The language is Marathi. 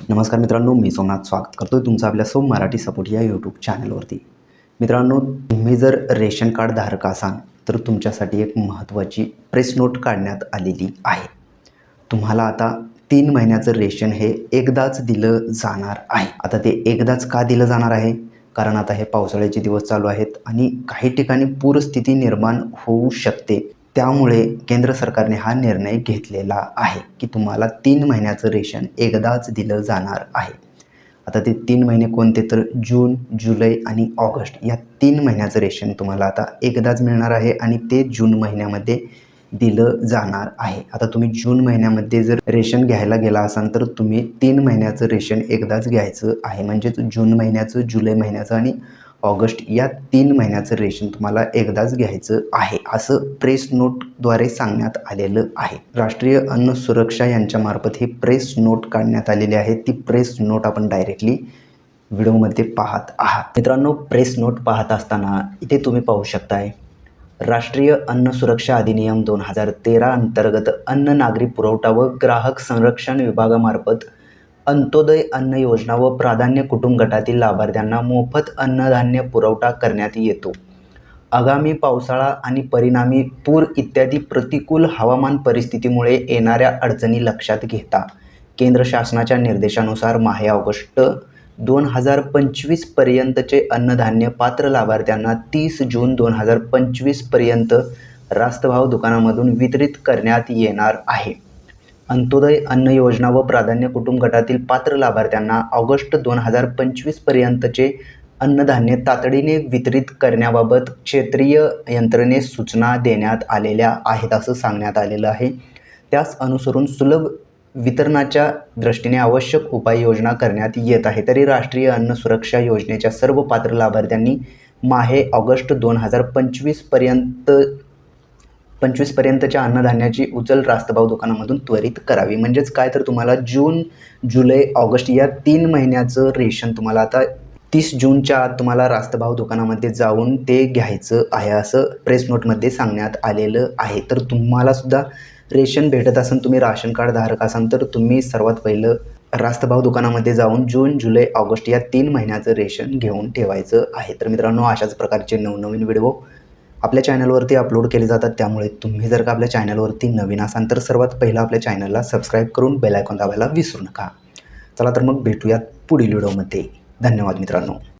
नमस्कार मित्रांनो मी सोमनाथ स्वागत करतो तुमचं आपल्या सोम मराठी सपोर्ट या यूट्यूब चॅनलवरती मित्रांनो तुम्ही जर रेशन कार्ड धारक असाल तर तुमच्यासाठी एक महत्त्वाची प्रेस नोट काढण्यात आलेली आहे. तुम्हाला आता तीन महिन्याचं रेशन हे एकदाच दिलं जाणार आहे. आता ते एकदाच का दिलं जाणार आहे? कारण आता हे पावसाळ्याचे दिवस चालू आहेत आणि काही ठिकाणी पूरस्थिती निर्माण होऊ शकते. त्यामुळे केंद्र सरकारने हा निर्णय घेतलेला आहे की तुम्हाला तीन महिन्याचं रेशन एकदाच दिलं जाणार आहे. आता ते तीन महिने कोणते तर जून जुलै आणि ऑगस्ट या तीन महिन्याचं रेशन तुम्हाला आता एकदाच मिळणार आहे आणि ते जून महिन्यामध्ये दिलं जाणार आहे. आता तुम्ही जून महिन्यामध्ये जर रेशन घ्यायला गेला असाल तर तुम्ही तीन महिन्याचं रेशन एकदाच घ्यायचं आहे. म्हणजेच जून महिन्याचं जुलै महिन्याचं आणि ऑगस्ट या तीन महिन्याचं रेशन तुम्हाला एकदाच घ्यायचं आहे असं प्रेस नोटद्वारे सांगण्यात आलेलं आहे. राष्ट्रीय अन्न सुरक्षा यांच्यामार्फत ही प्रेस नोट काढण्यात आलेली आहे ती प्रेस नोट आपण डायरेक्टली व्हिडिओमध्ये पाहत आहात. मित्रांनो प्रेस नोट पाहत असताना इथे तुम्ही पाहू शकताय राष्ट्रीय अन्न सुरक्षा अधिनियम दोन हजार तेरा अंतर्गत अन्न नागरी पुरवठा व ग्राहक संरक्षण विभागामार्फत अंत्योदय अन्न योजना व प्राधान्य कुटुंब गटातील लाभार्थ्यांना मोफत अन्नधान्य पुरवठा करण्यात येतो. आगामी पावसाळा आणि परिणामी पूर इत्यादी प्रतिकूल हवामान परिस्थितीमुळे येणाऱ्या अडचणी लक्षात घेता. केंद्र शासनाच्या निर्देशानुसार माहे ऑगस्ट दोन हजार पंचवीसपर्यंतचे अन्नधान्य पात्र लाभार्थ्यांना तीस जून दोन हजार पंचवीसपर्यंत रास्तभाव दुकानामधून वितरित करण्यात येणार आहे. अंत्योदय अन्न योजना व प्राधान्य कुटुंब गटातील पात्र लाभार्थ्यांना ऑगस्ट दोन हजार पंचवीसपर्यंतचे अन्नधान्य तातडीने वितरित करण्याबाबत क्षेत्रीय यंत्रणेस सूचना देण्यात आलेल्या आहेत असं सांगण्यात आलेलं आहे. त्यास अनुसरून सुलभ वितरणाच्या दृष्टीने आवश्यक उपाययोजना करण्यात येत आहे. तरी राष्ट्रीय अन्न सुरक्षा योजनेच्या सर्व पात्र लाभार्थ्यांनी माहे ऑगस्ट दोन हजार पंचवीसपर्यंत पंचवीसपर्यंतच्या अन्नधान्याची उचल रास्तभाव दुकानामधून त्वरित करावी. म्हणजेच काय? तर तुम्हाला जून जुलै ऑगस्ट या तीन महिन्याचं रेशन तुम्हाला आता तीस जूनच्या आत तुम्हाला रास्तभाव दुकानामध्ये जाऊन ते घ्यायचं आहे असं प्रेस नोटमध्ये सांगण्यात आलेलं आहे. तर तुम्हालासुद्धा रेशन भेटत असेल तुम्ही राशन कार्ड धारक असाल तर तुम्ही सर्वात पहिलं रास्तभाव दुकानामध्ये जाऊन जून जुलै ऑगस्ट या तीन महिन्याचं रेशन घेऊन ठेवायचं आहे. तर मित्रांनो अशाच प्रकारचे नवनवीन व्हिडिओ आपल्या चॅनलवरती अपलोड केले जातात. त्यामुळे तुम्ही जर का आपल्या चॅनलवरती नवीन असाल तर सर्वात पहिलं आपल्या चॅनलला सबस्क्राईब करून बेल आयकॉन दाबायला विसरू नका. चला तर मग भेटूयात पुढील व्हिडिओमध्ये धन्यवाद मित्रांनो.